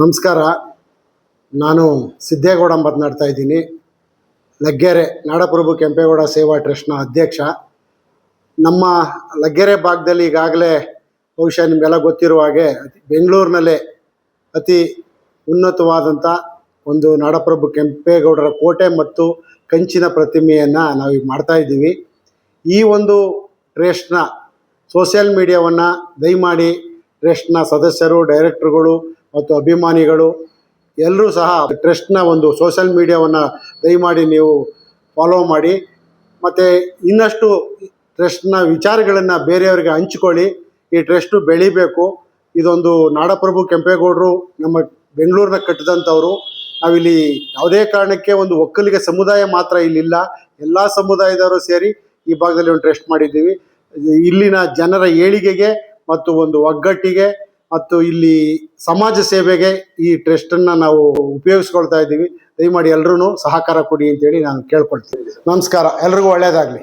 ನಮಸ್ಕಾರ. ನಾನು ಸಿದ್ದೇಗೌಡ ಮಾತನಾಡ್ತಾ ಇದ್ದೀನಿ. ಲಗ್ಗೆರೆ, ನಾಡಪ್ರಭು ಕೆಂಪೇಗೌಡ ಸೇವಾ ಟ್ರಸ್ಟ್ನ ಅಧ್ಯಕ್ಷ. ನಮ್ಮ ಲಗ್ಗೆರೆ ಭಾಗದಲ್ಲಿ ಈಗಾಗಲೇ ಬಹುಶಃ ನಿಮಗೆಲ್ಲ ಗೊತ್ತಿರುವ ಹಾಗೆ ಬೆಂಗಳೂರಿನಲ್ಲೇ ಅತಿ ಉನ್ನತವಾದಂಥ ಒಂದು ನಾಡಪ್ರಭು ಕೆಂಪೇಗೌಡರ ಕೋಟೆ ಮತ್ತು ಕಂಚಿನ ಪ್ರತಿಮೆಯನ್ನು ನಾವೀಗ ಮಾಡ್ತಾ ಇದ್ದೀವಿ. ಈ ಒಂದು ಟ್ರಸ್ಟ್ನ ಸೋಷಿಯಲ್ ಮೀಡಿಯಾವನ್ನು ದಯಮಾಡಿ ಟ್ರಸ್ಟ್ನ ಸದಸ್ಯರು, ಡೈರೆಕ್ಟರ್ಗಳು ಮತ್ತು ಅಭಿಮಾನಿಗಳು ಎಲ್ಲರೂ ಸಹ ಟ್ರಸ್ಟ್ನ ಒಂದು ಸೋಷಿಯಲ್ ಮೀಡಿಯಾವನ್ನು ದಯಮಾಡಿ ನೀವು ಫಾಲೋ ಮಾಡಿ ಮತ್ತು ಇನ್ನಷ್ಟು ಟ್ರಸ್ಟ್ನ ವಿಚಾರಗಳನ್ನು ಬೇರೆಯವರಿಗೆ ಹಂಚಿಕೊಳ್ಳಿ. ಈ ಟ್ರಸ್ಟು ಬೆಳಿಬೇಕು. ಇದೊಂದು ನಾಡಪ್ರಭು ಕೆಂಪೇಗೌಡರು ನಮ್ಮ ಬೆಂಗಳೂರನ್ನ ಕಟ್ಟಿದಂಥವ್ರು. ನಾವಿಲ್ಲಿ ಯಾವುದೇ ಕಾರಣಕ್ಕೆ ಒಂದು ಒಕ್ಕಲಿಗ ಸಮುದಾಯ ಮಾತ್ರ ಇಲ್ಲಿಲ್ಲ. ಎಲ್ಲ ಸಮುದಾಯದವರು ಸೇರಿ ಈ ಭಾಗದಲ್ಲಿ ಒಂದು ಟ್ರಸ್ಟ್ ಮಾಡಿದ್ದೀವಿ. ಇಲ್ಲಿನ ಜನರ ಏಳಿಗೆಗೆ ಮತ್ತು ಒಂದು ಒಗ್ಗಟ್ಟಿಗೆ ಮತ್ತು ಇಲ್ಲಿ ಸಮಾಜ ಸೇವೆಗೆ ಈ ಟ್ರಸ್ಟ್ ಅನ್ನ ನಾವು ಉಪಯೋಗಿಸ್ಕೊಳ್ತಾ ಇದ್ದೀವಿ. ದಯಮಾಡಿ ಎಲ್ಲರೂ ಸಹಕಾರ ಕೊಡಿ ಅಂತೇಳಿ ನಾನು ಕೇಳ್ಕೊಳ್ತೀನಿ. ನಮಸ್ಕಾರ. ಎಲ್ರಿಗೂ ಒಳ್ಳೆಯದಾಗಲಿ